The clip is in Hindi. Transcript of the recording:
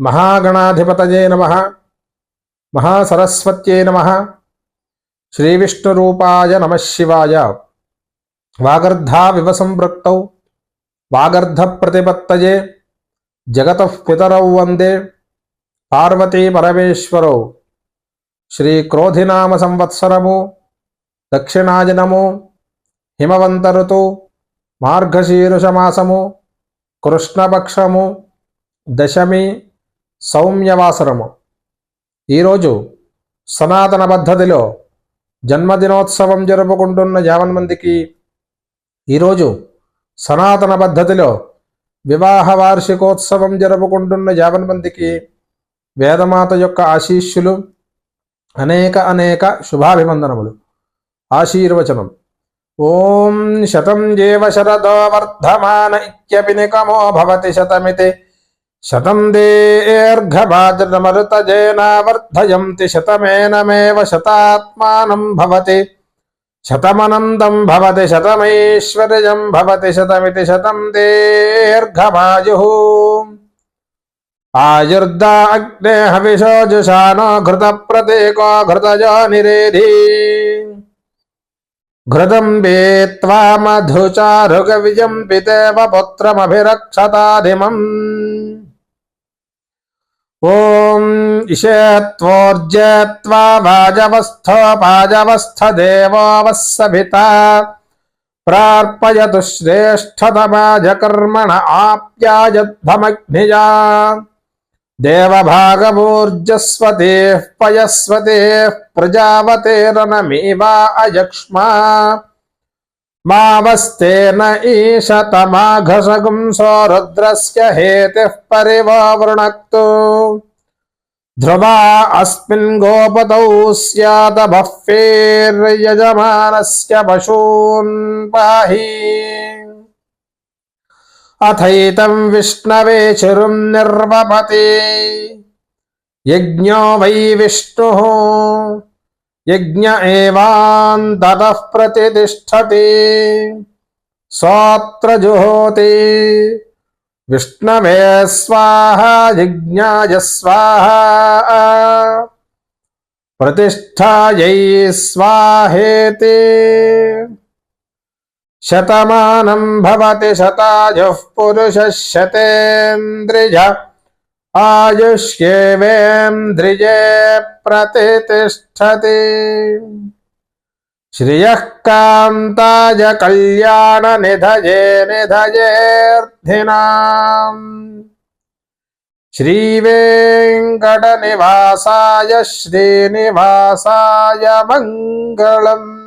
మహాగణాధిపతయే నమ మహాసరస్వత్యే నమ శ్రీవిష్ణురూపాయ నమ శివాయ వాగర్ధావివ సంపృక్తౌ వాగర్ధ ప్రతిపత్తయే జగత పితరౌ వందే పార్వతీ పరమేశ్వరౌ శ్రీ క్రోధినామ సంవత్సరము దక్షిణాయనము హిమవంత ఋతు మార్గశీరుష మాసము కృష్ణపక్షము దశమి సౌమ్యవాసరము ఈరోజు సనాతన పద్ధతిలో జన్మదినోత్సవం జరుపుకుంటున్న యావన్ మందికి ఈరోజు సనాతన పద్ధతిలో వివాహ వార్షికోత్సవం జరుపుకుంటున్న యావన్ మందికి వేదమాత యొక్క ఆశీస్సులు అనేక అనేక శుభాభివందనములు. ఆశీర్వచనం. ఓం శతం జీవ శరదో వర్ధమాన ఇత్యపి నికమో భవతి శతమితి शतम शतं दीर्घभाजनमरुतजेनावर्धयन्ति शतमेनमेव शतात्मानं भवति। शतमनन्दं भवति, शतमैश्वर्यं भवति, शतमिति शतं दीर्घभाजुः आयुर्दा अग्ने हविषोजुषानो घृतप्रतीको घृतजो निरेधि घृतं वेत्त्वा मधुचारुगविजं पितेव पुत्रमभिरक्षताधिमम् ॐ इषेत्वोर्जेत्वा वाजवस्थो वाजवस्थदेवो वः सभिता प्रार्पयतु श्रेष्ठतमाजकर्मण आप्यायध्वमग्निजा। देवभागमूर्जस्वतेः पयस्वतेः प्रजावतेरनमेवा अयक्ष्मा मावस्तेन ईशतमाघसगुं सौरुद्रस्य हेतिः परिवावृणक्तु ध्रुवा अस्मिन् गोपतौ स्यादभःफेर्यजमानस्य पशून् पाहि। अथैतं विष्णवे चिरुं निर्वपति। यज्ञो वै विष्णुः। यज्ञ एवान्ततः प्रतितिष्ठति सोऽत्र जुहोति विष्णवे स्वाहा जिज्ञाय स्वाहा। प्रतिष्ठायै स्वाहेति। शतमानं भवति शतायुः पुरुषः शतेन्द्रिय। आयुष्येवेन्द्रिये प्रतितिष्ठति श्रियः कान्ताय कल्याणनिधये निधयेऽर्थिनाम् श्रीवेङ्कटनिवासाय श्रीनिवासाय मङ्गलम्